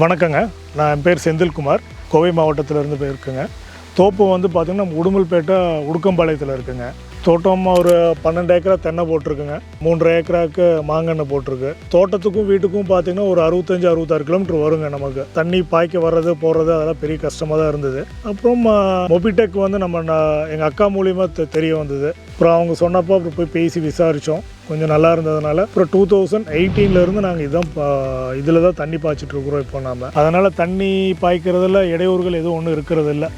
வணக்கங்க. நான் என் பேர் செந்தில்குமார். கோவை மாவட்டத்திலேருந்து போயிருக்குங்க. தோப்பு வந்து பார்த்திங்கன்னா உடுமல்பேட்டை உடுக்கம்பாளையத்தில் இருக்குங்க. தோட்டம் ஒரு பன்னெண்டு ஏக்கரா தென்னை போட்டிருக்குங்க. மூன்றரை ஏக்கராக்கு மாங்கன்று போட்டிருக்கு. தோட்டத்துக்கும் வீட்டுக்கும் பார்த்தீங்கன்னா ஒரு அறுபத்தஞ்சு அறுபத்தாறு கிலோமீட்டர் வருங்க நமக்கு. தண்ணி பாய்க்க வர்றது போகிறது அதெல்லாம் பெரிய கஷ்டமாக தான் இருந்தது. அப்புறம் மொபிடெக் வந்து நம்ம எங்கள் அக்கா மூலியமாக தெரிய வந்தது. அப்புறம் அவங்க சொன்னப்போ அப்புறம் போய் பேசி விசாரித்தோம் கொஞ்சம் நல்லா இருந்ததுனால அப்புறம் டூ தௌசண்ட் எயிட்டீன்லேருந்து நாங்கள் இதான் இதில் தான் தண்ணி பாய்ச்சிட்ருக்குறோம் இப்போ நாம். அதனால் தண்ணி பாய்க்கிறதுல இடையூறுகள் எதுவும் ஒன்றும் இருக்கிறது இல்லை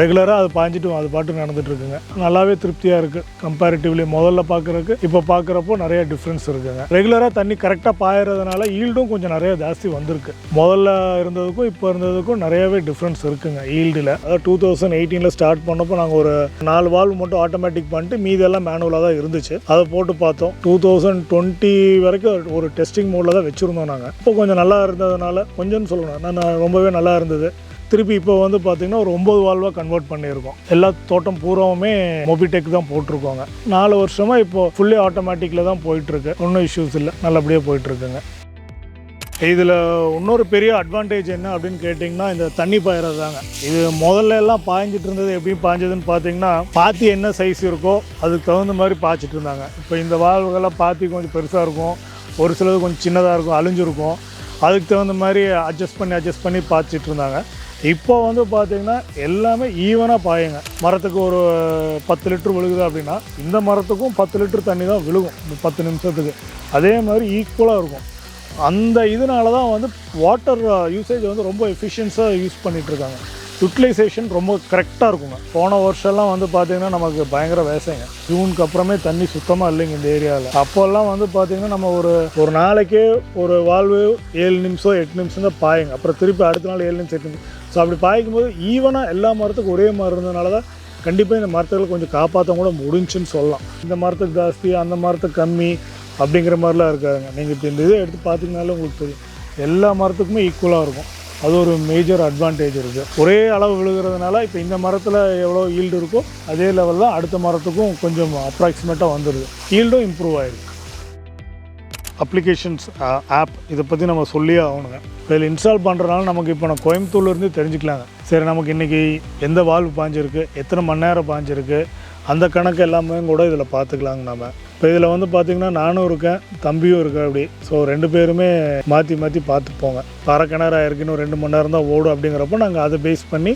ரெகுலராக அது பாஞ்சிட்டு அது பாட்டு நடந்துட்டுருக்குங்க நல்லாவே திருப்தியாக இருக்குது கம்பேரிட்டிவ்லி முதல்ல பார்க்குறக்கு இப்போ பார்க்குறப்போ நிறைய டிஃப்ரென்ஸ் இருக்குங்க. ரெகுலராக தண்ணி கரெக்டாக பாயறதுனால ஈல்டும் கொஞ்சம் நிறைய ஜாஸ்தி வந்திருக்கு. முதல்ல இருந்ததுக்கும் இப்போ இருந்ததுக்கும் நிறையவே டிஃப்ரென்ஸ் இருக்குங்க ஈல்டில் அதாவது டூ தௌசண்ட் எயிட்டீனில் ஸ்டார்ட் பண்ணப்போ நாங்கள் ஒரு நாலு வால்வ் மட்டும் ஆட்டோமேட்டிக் பண்ணிட்டு மீதெல்லாம் மேனுவலாக தான் இருந்துச்சு. அதை போட்டு பார்த்தோம். டூ தௌசண்ட் டுவெண்ட்டி வரைக்கும் ஒரு டெஸ்டிங் மோடில் தான் வச்சுருந்தோம் நாங்கள் இப்போ கொஞ்சம் நல்லா இருந்ததுனால கொஞ்சம்னு சொல்லணும். நான் ரொம்பவே நல்லா இருந்தது. திருப்பி இப்போ வந்து பார்த்திங்கன்னா ஒரு ஒம்பது வால்வாக கன்வெர்ட் பண்ணியிருக்கோம். எல்லா தோட்டம் பூராவுமே மொபிடெக் தான் போட்டிருக்கோங்க. நாலு வருஷமாக இப்போ ஃபுல்லி ஆட்டோமேட்டிக்கில் தான் போயிட்டுருக்கு. ஒன்றும் இஷ்யூஸ் இல்லை. நல்லபடியாக போயிட்டுருக்குங்க. இதில் இன்னொரு பெரிய அட்வான்டேஜ் என்ன அப்படின்னு கேட்டிங்கன்னா இந்த தண்ணி பாயிறது தாங்க இது முதல்ல எல்லாம் பாய்ஞ்சிட்டு இருந்தது எப்படி பாய்ஞ்சதுன்னு பார்த்தீங்கன்னா பாத்தி என்ன சைஸ் இருக்கோ அதுக்கு தகுந்த மாதிரி பாய்ச்சிட்டு இருந்தாங்க. இப்போ இந்த வாழ்வுகள்லாம் பாத்தி கொஞ்சம் பெருசாக இருக்கும். ஒரு சிலது கொஞ்சம் சின்னதாக இருக்கும் அழிஞ்சிருக்கும். அதுக்கு தகுந்த மாதிரி அட்ஜஸ்ட் பண்ணி அட்ஜஸ்ட் பண்ணி பாய்ச்சிட்டு இருந்தாங்க. இப்போ வந்து பார்த்தீங்கன்னா எல்லாமே ஈவனாக பாயுங்க. மரத்துக்கு ஒரு பத்து லிட்டர் விழுகுது அப்படின்னா இந்த மரத்துக்கும் பத்து லிட்டர் தண்ணி தான் விழுகும் இந்த பத்து நிமிஷத்துக்கு. அதே மாதிரி ஈக்குவலாக இருக்கும். அந்த இதனால தான் வந்து வாட்டர் யூசேஜ் வந்து ரொம்ப எஃபிஷியன்ஸாக யூஸ் பண்ணிகிட்ருக்காங்க இருக்காங்க. யூட்டிலைசேஷன் ரொம்ப கரெக்டாக இருக்குங்க. போன வருஷம்லாம் வந்து பார்த்தீங்கன்னா நமக்கு பயங்கர விவசாயங்க ஜூனுக்கு அப்புறமே தண்ணி சுத்தமாக இல்லைங்க இந்த ஏரியாவில் அப்போல்லாம் வந்து பார்த்தீங்கன்னா நம்ம ஒரு ஒரு நாளைக்கே ஒரு வாழ்வு ஏழு நிமிஷம் எட்டு நிமிஷம் தான் பாயுங்க. அப்புறம் திருப்பி அடுத்த நாள் ஏழு நிமிஷம் எட்டு நிமிஷம். ஸோ அப்படி பாய்க்கும் போது ஈவனாக எல்லா மரத்துக்கும் ஒரே மாதிரி இருந்ததுனால தான் கண்டிப்பாக இந்த மரத்துகளை கொஞ்சம் காப்பாற்ற கூட முடிஞ்சுன்னு சொல்லலாம். இந்த மரத்துக்கு ஜாஸ்தி அந்த மரத்துக்கு கம்மி அப்படிங்கிற மாதிரிலாம் இருக்காதுங்க. நீங்கள் இப்போ இந்த இதை எடுத்து பார்த்தீங்கனாலே உங்களுக்கு தெரியும். எல்லா மரத்துக்குமே ஈக்குவலாக இருக்கும். அது ஒரு மேஜர் அட்வான்டேஜ் இருக்குது ஒரே அளவு விழுகிறதுனால இப்போ இந்த மரத்தில் எவ்வளோ ஈல்டு இருக்கோ அதே லெவலில் தான் அடுத்த மரத்துக்கும் கொஞ்சம் அப்ராக்சிமேட்டாக வந்துடுது ஈல்டும் இம்ப்ரூவ் ஆகிருக்கு அப்ளிகேஷன்ஸ் ஆப் இதை பற்றி நம்ம சொல்லியே ஆகணுங்க. இதில் இன்ஸ்டால் பண்ணுறதுனால நமக்கு இப்போ நான் கோயம்புத்தூர்லேருந்து தெரிஞ்சுக்கலாங்க. சரி நமக்கு இன்றைக்கி எந்த வால்வு பாஞ்சிருக்கு எத்தனை மணி நேரம் பாஞ்சிருக்கு அந்த கணக்கு எல்லாமே கூட இதில் பார்த்துக்கலாங்க நம்ம இப்போ இதில் வந்து பார்த்திங்கன்னா நானும் இருக்கேன் தம்பியும் இருக்கேன் அப்படி. ஸோ ரெண்டு பேருமே மாற்றி மாற்றி பார்த்துப்போங்க. அரை கிணறா இன்னும் ரெண்டு மணி நேரம் தான் ஓடும் அப்படிங்கிறப்போ நாங்கள் அதை பேஸ் பண்ணி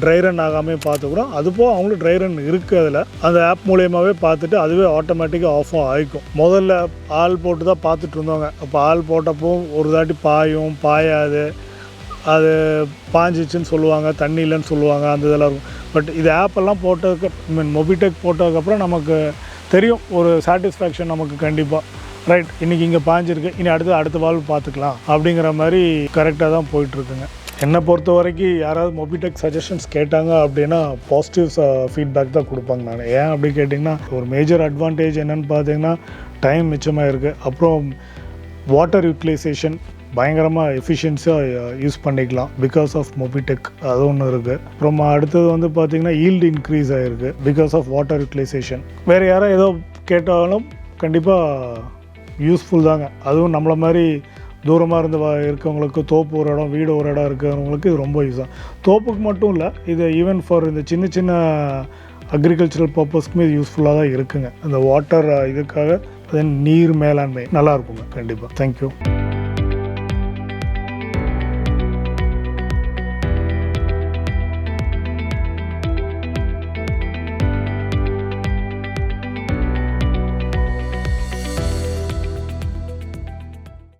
ட்ரை ரன் ஆகாமே பார்த்துக்குறோம். அதுபோக அவங்களும் ட்ரை ரன் இருக்குது அதில். அந்த ஆப் மூலியமாகவே பார்த்துட்டு அதுவே ஆட்டோமேட்டிக்காக ஆஃபும் ஆகிக்கும் முதல்ல ஆள் போட்டு தான் பார்த்துட்டு இருந்தோங்க. அப்போ ஆள் போட்டப்போ ஒரு தாட்டி பாயும் பாயாது. அது பாஞ்சிச்சுன்னு சொல்லுவாங்க தண்ணி இல்லைன்னு சொல்லுவாங்க அந்த இதெல்லாம் இருக்கும். பட் இது ஆப்பெல்லாம் போட்டதுக்கு ஐ மீன் மொபிடெக் போட்டதுக்கப்புறம் நமக்கு தெரியும் ஒரு சாட்டிஸ்ஃபேக்ஷன் நமக்கு கண்டிப்பாக ரைட் இன்றைக்கி இங்கே பாஞ்சிருக்கு இனி அடுத்து அடுத்த வாழ்வு பார்த்துக்கலாம். அப்படிங்கிற மாதிரி கரெக்டாக தான் போயிட்டுருக்குங்க. என்னை பொறுத்த வரைக்கும் யாராவது மொபிடெக் சஜஷன்ஸ் கேட்டாங்க அப்படின்னா பாசிட்டிவ் ஃபீட்பேக் தான் கொடுப்பாங்க நான். ஏன் அப்படி கேட்டிங்கன்னா ஒரு மேஜர் அட்வான்டேஜ் என்னென்னு பார்த்தீங்கன்னா டைம் மிச்சமாக இருக்குது அப்புறம் வாட்டர் யூட்டிலைசேஷன் பயங்கரமாக எஃபிஷியன்ஸியாக யூஸ் பண்ணிக்கலாம். பிகாஸ் ஆஃப் மொபிடெக் அது ஒன்று இருக்குது அப்புறம் அடுத்தது வந்து பார்த்திங்கன்னா ஈல்டு இன்க்ரீஸ் ஆகிருக்கு பிகாஸ் ஆஃப் வாட்டர் யூட்டிலைசேஷன் வேறு யாரோ ஏதோ கேட்டாலும் கண்டிப்பாக யூஸ்ஃபுல் தாங்க. அதுவும் நம்மளை மாதிரி தூரமாக இருந்து வ- இருக்கவங்களுக்கு தோப்பு ஒரு இடம் வீடு ஒரு இடம் இருக்கிறவங்களுக்கு இது ரொம்ப யூஸ் ஆகும் தோப்புக்கு மட்டும் இல்லை இது ஈவன் ஃபார் இந்த சின்ன சின்ன அக்ரிகல்ச்சரல் பர்பஸ்க்குமே இது யூஸ்ஃபுல்லாக தான் இருக்குங்க. அந்த வாட்டர் இதுக்காக தென் நீர் மேலாண்மை நல்லா இருக்குங்க கண்டிப்பாக தேங்க்யூ